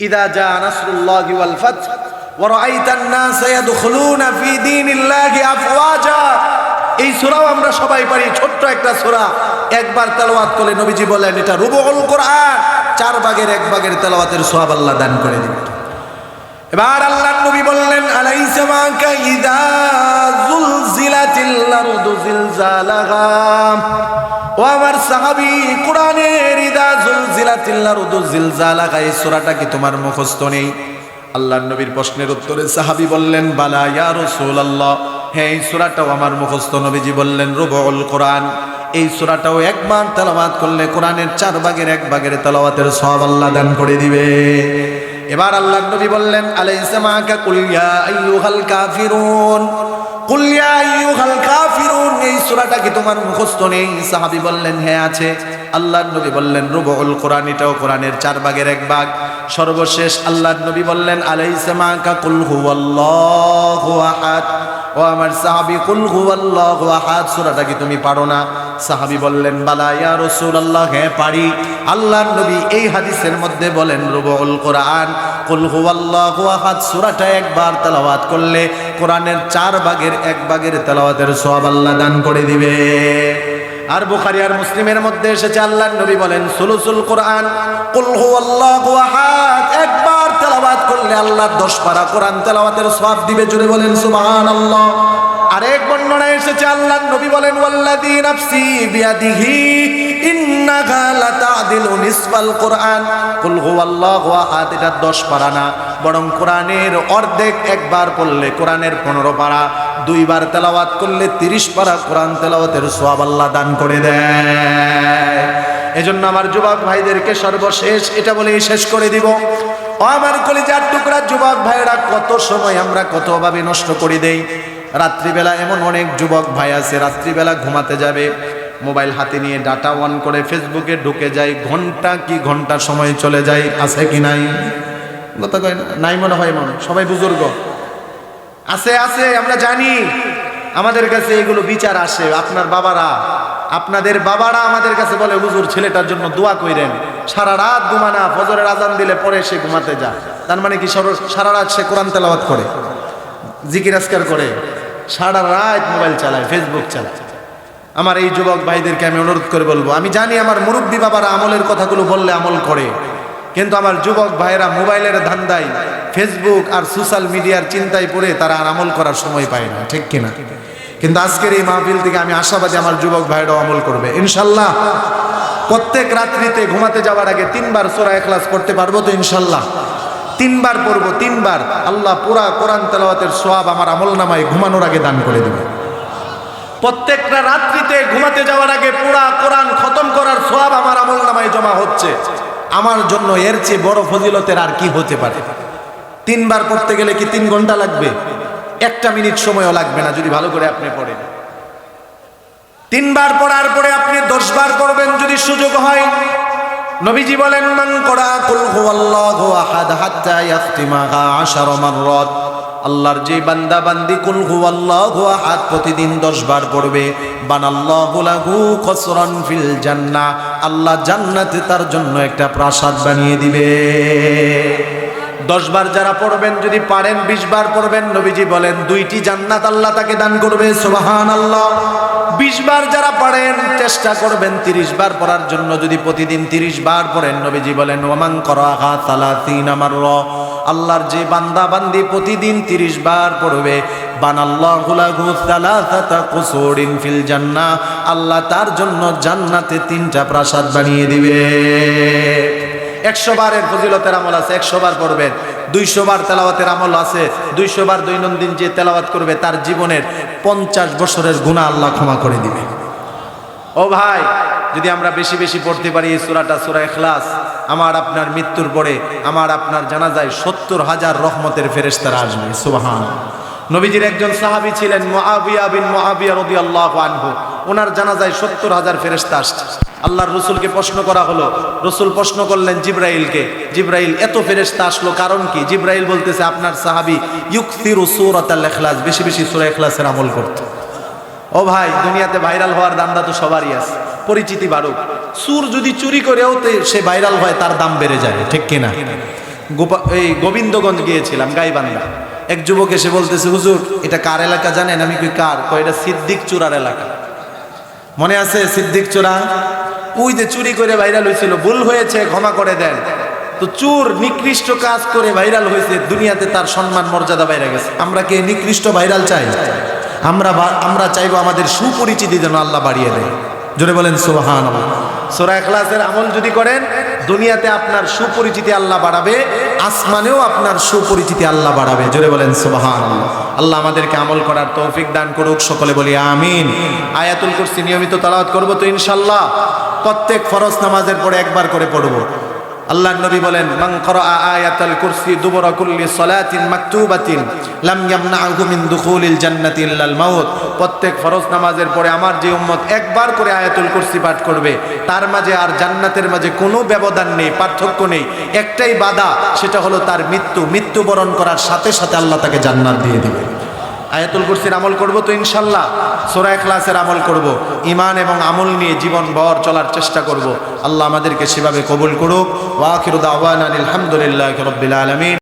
ইদা জা নাসরুল্লাহি ওয়াল ফাত ওয়া রাআইতান নাস ইয়াদখুলুনা ফি দীনিল্লাহি আফওয়াজা। এই সূরাও আমরা সবাই পারি, ছোট্ট একটা সূরা। একবার তেলাওয়াত করলে নবীজি বলেন, এটা রুবুল কোরআন। চার ভাগের এক ভাগের তেলাওয়াতের সওয়াব আল্লাহ দান করে দিবেন এবার আল্লাহ নবী বললেন, আলাইসা মাকা ইদা ও এই কি তোমার নেই? নবীর প্রশ্নের উত্তরে সাহাবী বললেন, বালা হ্যাঁ এই সূরাটাও আমার নবীজি বললেন রুবুল কোরআন। এই সূরাটাও একবার তেলাওয়াত করলে কোরআনের চার ভাগের এক ভাগের তেলাওয়াতের সওয়াব আল্লাহ দান করে দিবে। এবার আল্লাহ নবী বললেন, আলাইসা মাকা? কুল আইয়ুহাল কাফিরুন। কুল আইয়ুহাল কাফিরুন। এই তোমার মুখস্থ নেই? বললেন হ্যাঁ আছে। আল্লাহর নবী বললেন কোরআন কোরআনের চার ভাগের এক ভাগ। সর্বশেষ আল্লাহর নবী বললেন, আলাইসা মাকা? কুল হুয়াল্লাহু আহাদ। ও আমার সাহাবি, কুল হুয়াল্লাহু আহাদ। সূরাটা কি তুমি পারো না? সাহাবি বললেন, বালা ইয়া রাসূলুল্লাহ হ্যাঁ পারি। আল্লাহর নবী এই হাদিসের মধ্যে বলেন রুবুল কোরআন, কুল হুয়াল্লাহু আহাদ। সূরাটা একবার তেলাওয়াত করলে কোরআনের চার ভাগের এক ভাগের তেলাওয়াতের সওয়াব আল্লাহ দান করে দিবে। আর বুখারি আর মুসলিমের মধ্যে এসেছে, আল্লাহর নবী বলেন, সুলুসুল কোরআন, কুল হুয়াল্লাহু আহাদ। একবার করলে আল্লাহর 10 পারা কোরআন তেলাওয়াতের সওয়াব দিবে জুড়ে বলেন সুবহানাল্লাহ। আরেক বর্ণনায় এসেছে, আল্লাহর নবী বলেন লাতাদিলু নিসফাল কোরআন। কুল হুয়াল্লাহু আহাদ, এটা 10 পারা না, বরং কোরআনের অর্ধেক একবার পড়লে, কোরআনের 15 পারা, দুইবার তেলাওয়াত করলে 30 পারা কোরআন তেলাওয়াতের সওয়াব আল্লাহ দান করে দেয়। এজন্য আমার যুবক ভাইদেরকে সর্বশেষ এটা বলেই শেষ করে দিব। আমার কলিজার টুকরা যুবক ভাইরা কত সময় আমরা কত অভাবে নষ্ট করে দেই। রাত্রিবেলা এমন অনেক যুবক ভাই আছে, রাত্রিবেলা ঘুমাতে যাবে। মোবাইল হাতে নিয়ে ডাটা অন করে ফেসবুকে ঢুকে যায়, ঘণ্টা কি ঘণ্টা সময় চলে যায়, আছে কি নাই? কথা কয় নাই মনে হয় মনে সবাই বুজুর্গ। আছে আছে, আমরা জানি। আমাদের কাছে এগুলো বিচার আসে, আপনার বাবারা। আপনাদের বাবারা আমাদের কাছে বলে, হুজুর, ছেলেটার জন্য দোয়া কইরেন। সারা রাত ঘুমানা ফজরের আজান দিলে পরে সে ঘুমাতে যায়। তার মানে কি সর- রাত সে কোরআন তেলাওয়াত করে, জিকির আজকার করে, সারা রাত মোবাইল চালায়, ফেসবুক চালায়। আমার এই যুবক ভাইদেরকে আমি অনুরোধ করে বলব, আমি জানি আমার মুরব্বী বাবারা আমলের কথাগুলো বললে আমল করে, কিন্তু আমার যুবক ভাইয়েরা মোবাইলের ধান্দায় ফেসবুক আর সোশ্যাল মিডিয়ার চিন্তায় পড়ে তারা আর আমল করার সময় পায় না, ঠিক কিনা? কিন্তু আজকের এই মাহফিল থেকে আমি আশাবাদী আমার যুবক ভাইরাও আমল করবে। ইনশাল্লাহ, প্রত্যেক রাত্রিতে ঘুমাতে যাওয়ার আগে তিনবার সোরা এখলাস পড়তে পারব তো ইনশাল্লাহ। তিনবার পড়ব, তিনবার। আল্লাহ পুরা কোরআন তেলাওয়াতের সোয়াব আমার আমল নামায় ঘুমানোর আগে দান করে দেবে। প্রত্যেকটা রাত্রিতে ঘুমাতে যাওয়ার আগে পুরা কোরআন খতম করার সোয়াব আমার আমল নামায় জমা হচ্ছে। আমার জন্য এর চেয়ে বড় ফজিলতের আর কি হতে পারে? তিনবার পড়তে গেলে কি তিন ঘণ্টা লাগবে? একটা মিনিট সময়ও লাগবে না যদি ভালো করে আপনি পড়েন। তিনবার পড়ার পরে আপনি দশবার পড়বেন যদি সুযোগ হয়। নবীজি বলেন, মান করা কুল হুয়াল্লাহু আহাদ হাত্তা ইয়াখতিমাহা আশার মাররাত। আল্লাহর যে বান্দা বান্দি কুল হুয়াল্লাহু আহাদ প্রতিদিন 10 বার পড়বে। বানাল্লাহু লাহু কসরান ফিল জান্নাহ। আল্লাহ জান্নাতে তার জন্য একটা প্রাসাদ বানিয়ে দিবে। দশ বার যারা পড়বেন, যদি পারেন বিশ বার পড়বেন, নবীজি বলেন, দুইটি জান্নাত আল্লাহ তাকে দান করবে সোবাহান আল্লাহ বিশ বার যারা পারেন, চেষ্টা করবেন তিরিশ বার পড়ার জন্য, যদি প্রতিদিন তিরিশ বার পড়েন, নবীজি বলেন ওমান করাহা আমার র আল্লাহর যে বান্দা বান্দি প্রতিদিন তিরিশ বার পড়বে ফিল আল্লাহ তার জন্য জান্নাতে তিনটা প্রাসাদ বানিয়ে দিবে। একশো বারের ফজিলতের আমল আছে, একশো বার পড়বেন। দুইশো বার তেলাওয়াতের আমল আছে, দুইশো বার দৈনন্দিন যে তেলাওয়াত করবে, তার জীবনের পঞ্চাশ বছরের গুণা আল্লাহ ক্ষমা করে দিবে। ও ভাই, যদি আমরা বেশি বেশি পড়তে পারি এই সুরাটা, সুরা এখলাস আমার আপনার মৃত্যুর পরে আমার আপনার জানা যায় সত্তর হাজার রহমতের ফেরেশতারা আসবে সুবাহান নবীজির একজন সাহাবী ছিলেন মুআবিয়া বিন মুআবিয়া রাদিয়াল্লাহু আনহু। ওনার জানাজায় সত্তর হাজার ফেরেশতা আসছে। আল্লাহর রসুলকে প্রশ্ন করা হলো, রসুল প্রশ্ন করলেন জিব্রাইলকে, জিব্রাইল এত ফেরেশতা আসলো কারণ কি? জিব্রাইল বলতেছে, আপনার সাহাবী ইউকসিরু সূরাতাল ইখলাস, বেশি বেশি সূরা ইখলাসের আমল করতে। ও ভাই, দুনিয়াতে ভাইরাল হওয়ার দান্দা তো সবারই আছে, পরিচিতি বাড়ুক। সুর যদি চুরি করেও সে ভাইরাল হয়, তার দাম বেড়ে যায়, ঠিক কিনা এই গোবিন্দগঞ্জ গিয়েছিলাম, গাইবান্ধা। এক যুবক এসে বলতেছে, হুজুর, এটা কার এলাকা জানেন? আমি কই, কার? কয়, এটা সিদ্দিক চূড়ার এলাকা। মনে আছে সিদ্দিক চোরা? ওই যে চুরি করে ভাইরাল হয়েছিল, ভুল হয়েছে, ক্ষমা করে দেন। তো চোর নিকৃষ্ট কাজ করে ভাইরাল হয়েছে, দুনিয়াতে তার সম্মান, মর্যাদা বাইরে গেছে। আমরা কে নিকৃষ্ট ভাইরাল চাই? আমরা আমরা চাইব আমাদের সুপরিচিতি যেন আল্লাহ বাড়িয়ে দেয়। জোরে বলেন সোহান সোরা এখলাসের আমল যদি করেন দুনিয়াতে আপনার সুপরিচিতি আল্লাহ বাড়াবে, আসমানেও আপনার সুপরিচিতি আল্লাহ বাড়াবে। জোরে বলেন সোহান আল্লাহ আমাদেরকে আমল করার তৌফিক দান করুক, সকলে বলি আমিন। আয়াতুল কুরসি নিয়মিত তালাওয়াত করব তো ইনশাল্লাহ প্রত্যেক ফরজ নামাজের পরে একবার করে পড়ব। আল্লাহ নবী বলেন, মান করা আয়াতুল কুরসি দুবরা কুল্লি সালাতিন মাকতুবাতিন, লাম ইয়ামনাহু মিন দুখুলিল জান্নাতি ইল্লাল মাউত। প্রত্যেক ফরজ নামাজের পরে আমার যে উম্মত একবার করে আয়াতুল কুরসি পাঠ করবে, তার মাঝে আর জান্নাতের মাঝে কোনো ব্যবধান নেই, পার্থক্য নেই। একটাই বাধা, সেটা হলো তার মৃত্যু। মৃত্যুবরণ করার সাথে সাথে আল্লাহ তাকে জান্নাত দিয়ে দেবে। আয়াতুল কুরসির আমল করব তো ইনশাল্লাহ, সোরা এখলাসের আমল করব। ইমান এবং আমল নিয়ে জীবন ভর চলার চেষ্টা করব। আল্লাহ আমাদেরকে সেভাবে কবুল করুক। ওয়াকিরুদ আওয়ান আলহামদুলিল্লাহ রব্বিল আলমিন।